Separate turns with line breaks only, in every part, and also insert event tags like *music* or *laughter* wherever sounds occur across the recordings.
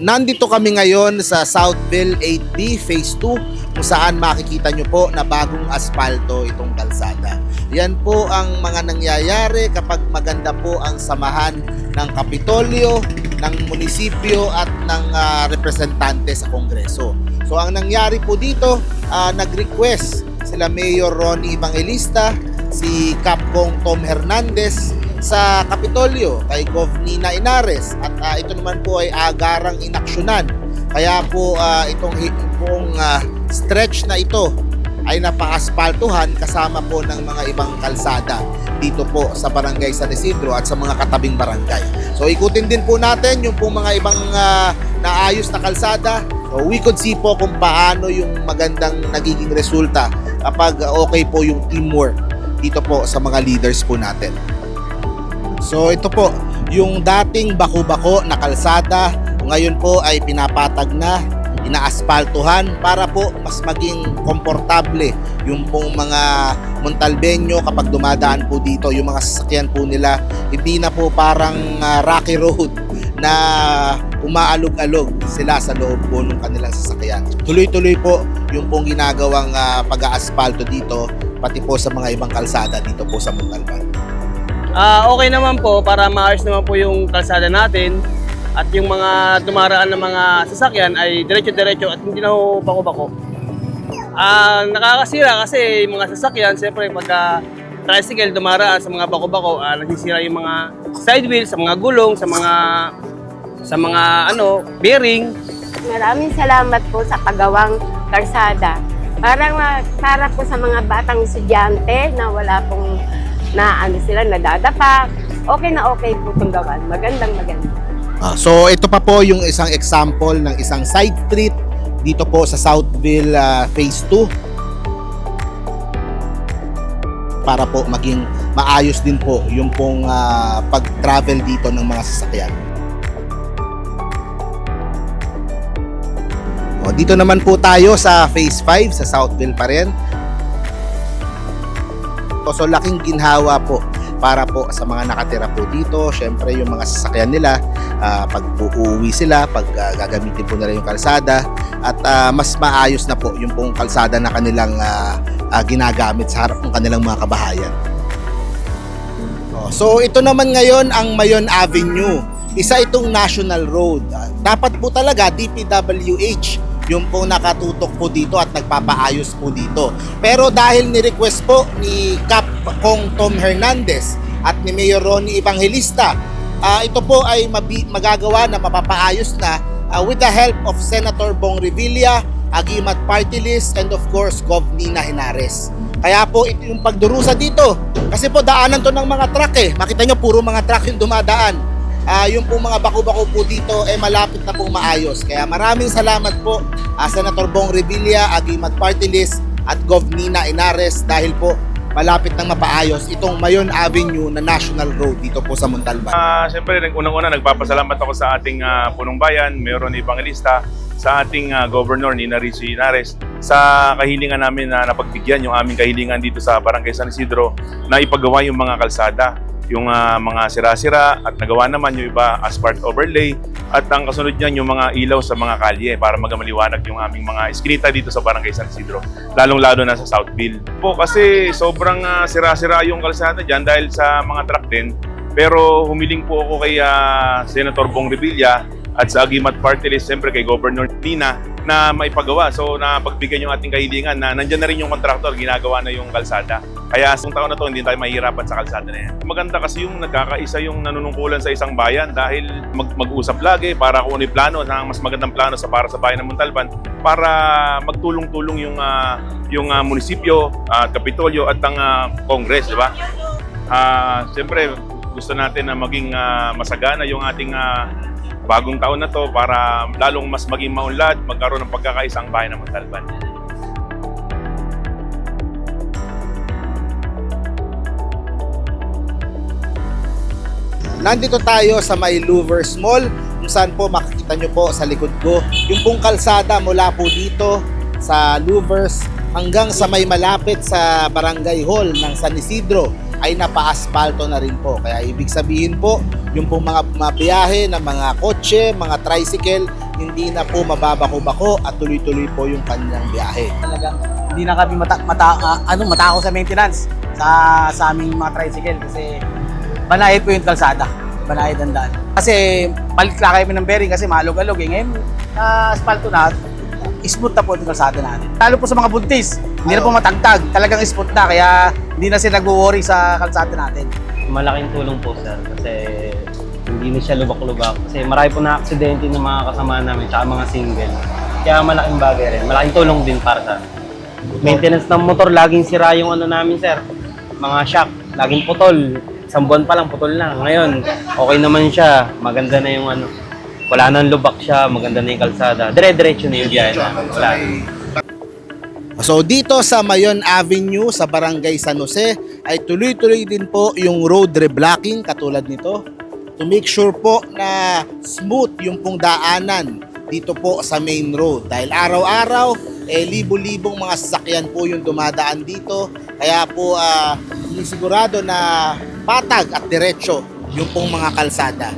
Nandito kami ngayon sa Southville 8B Phase 2 kung saan makikita nyo po na bagong asfalto itong kalsada. Yan po ang mga nangyayari kapag maganda po ang samahan ng Kapitolyo, ng munisipyo at ng ah, representante sa Kongreso. So ang nangyari po dito, ah, nag-request sila Mayor Ronnie Evangelista, si Capcom Tom Hernandez sa Kapitolyo kay Gov. Nina Inares at ah, ito naman po ay agarang inaksyonan. Kaya po ah, itong buong ah, stretch na ito ay napaaspaltuhan kasama po ng mga ibang kalsada dito po sa Barangay San Isidro at sa mga katabing barangay. So ikutin din po natin yung po mga ibang ah, naayos na kalsada. So we could see po kung paano yung magandang nagiging resulta kapag okay po yung teamwork dito po sa mga leaders po natin. So ito po, yung dating bako-bako na kalsada, ngayon po ay pinapatag na, inaaspaltuhan para po mas maging komportable yung pong mga Montalbeño kapag dumadaan po dito, yung mga sasakyan po nila, hindi na po parang ah, rocky road *laughs* na umaalog-alog sila sa loob po ng kanilang sasakyan. Tuloy-tuloy po yung pong ginagawang ah, pag-aaspalto dito, pati po sa mga ibang kalsada dito po sa Montalban.
Ah, okay naman po para maayos naman po yung kalsada natin at yung mga dumaraan ng mga sasakyan ay diretso-diretso at hindi na ho bako-bako. Ah, nakakasira kasi yung mga sasakyan, siyempre pagka tricycle dumaraan sa mga bako-bako, ah, nasisira yung mga side wheels, sa mga gulong, sa mga sa mga ano, bearing.
Maraming salamat po sa pagawang karsada. Parang ah, para po sa mga batang estudyante na wala pong na ano sila nadadapa. Okay na okay po itong gawan. Magandang maganda.
Ah, so ito pa po yung isang example ng isang side street dito po sa Southville ah, Phase 2 para po maging maayos din po yung pong ah, pag-travel dito ng mga sasakyan. O, dito naman po tayo sa Phase 5 sa Southville pa rin. So laking ginhawa po para po sa mga nakatira po dito. Syempre yung mga sasakyan nila ah, pag uuwi sila, pag ah, gagamitin po nila yung kalsada at ah, mas maayos na po yung pong kalsada na kanilang ah, ah, ginagamit sa harap ng kanilang mga kabahayan. Oh, So ito naman ngayon ang Mayon Avenue. Isa itong national road. Dapat po talaga DPWH yung po nakatutok po dito at nagpapaayos po dito. Pero dahil ni-request po ni Cap Kong Tom Hernandez at ni Mayor Ronnie Evangelista, ah, ito po ay magagawa na mapapaayos na ah, with the help of Senator Bong Revilla, Agimat Party List, and of course, Gov. Nina Henares. Kaya po ito yung pagdurusa dito. Kasi po daanan to ng mga truck eh. Makita nyo, puro mga truck yung dumadaan. Ah, yung po mga bako-bako po dito eh malapit na pong maayos. Kaya maraming salamat po ah, Senator Bong Revilla, Agimat Party List at Gov. Nina Inares dahil po malapit nang mapaayos itong Mayon Avenue na National Road dito po sa Montalban.
Ah, Siyempre, unang-una, nagpapasalamat ako sa ating ah, punong bayan, Mayor ni Evangelista, sa ating ah, Governor Nina Rizzi Inares, sa kahilingan namin na napagbigyan yung aming kahilingan dito sa Barangay San Isidro na ipagawa yung mga kalsada, yung ah, mga sira-sira at nagawa naman yung iba asphalt overlay at ang kasunod niyan yung mga ilaw sa mga kalye para magamaliwanag yung aming mga iskinita dito sa Barangay San Isidro, lalong-lalo na sa Southville. Po kasi sobrang ah, sira-sira yung kalsada diyan dahil sa mga truck din pero humiling po ako kay ah, Senator Bong Revilla at sa Agimat Party List, siyempre kay Governor Nina na maipagawa. So napagbigyan yung ating kahilingan na nandyan na rin yung kontraktor, ginagawa na yung kalsada. Kaya sa taon na to, hindi tayo mahihirapan sa kalsada na yan. Maganda kasi yung nagkakaisa yung nanunungkulan sa isang bayan dahil mag- mag-usap lagi para kung ano plano, na mas magandang plano sa para sa bayan ng Montalban para magtulong-tulong yung ah, yung ah, munisipyo, at kapitolyo at ang Congress, di ba? Ah, siyempre gusto natin na maging ah, masagana yung ating ah, bagong taon na to para lalong mas maging maunlad, magkaroon ng pagkakaisang bayan ng Montalban.
Nandito tayo sa may Louvers Mall kung saan po makikita nyo po sa likod ko yung pong kalsada mula po dito sa Louvers hanggang sa may malapit sa Barangay Hall ng San Isidro ay napa-asfalto na rin po. Kaya ibig sabihin po, yung pong mga mabiyahe ng mga kotse, mga tricycle hindi na po mababako-bako at tuloy-tuloy po yung kanyang biyahe.
talagang hindi na kami mata, mata, ah, ano, matako sa maintenance sa sa aming mga tricycle kasi banayad po yung kalsada. Banayad ang daan. Kasi palit lang kami ng bearing kasi malog-alog eh. Ngayon, na asfalto na, smooth na po yung kalsada natin. Lalo po sa mga buntis, hindi na po matagtag. Talagang smooth na kaya hindi na sila nag-worry sa kalsada natin.
malaking tulong po sir kasi hindi na siya lubak-lubak kasi marami po na aksidente ng mga kasama namin tsaka mga single kaya malaking bagay rin malaking tulong din para sa maintenance ng motor laging sira yung ano namin sir mga shock laging putol isang buwan pa lang putol na. Ngayon okay naman siya. Maganda na yung ano. Wala nang lubak siya maganda na yung kalsada. Dire-diretso na yung biyahe namin wala. Na.
So dito sa Mayon Avenue sa Barangay San Jose ay tuloy-tuloy din po yung road reblocking katulad nito. To make sure po na smooth yung pong daanan dito po sa main road. Dahil araw-araw eh libo-libong mga sasakyan po yung dumadaan dito. Kaya po ah, sinisigurado na patag at diretso yung pong mga kalsada.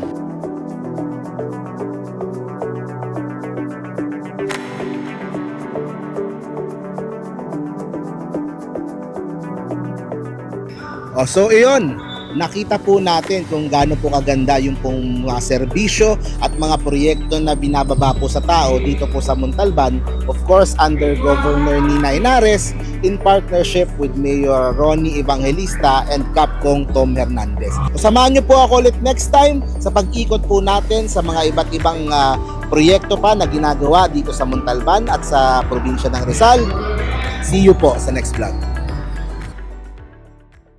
Oh, so iyon, nakita po natin kung gaano po kaganda yung pong mga serbisyo at mga proyekto na binababa po sa tao dito po sa Montalban. Of course, under Governor Nina Inares in partnership with Mayor Ronnie Evangelista and Capcom Tom Hernandez. Samahan niyo po ako ulit next time sa pag-ikot po natin sa mga iba't ibang ah, proyekto pa na ginagawa dito sa Montalban at sa probinsya ng Rizal. See you po sa next vlog.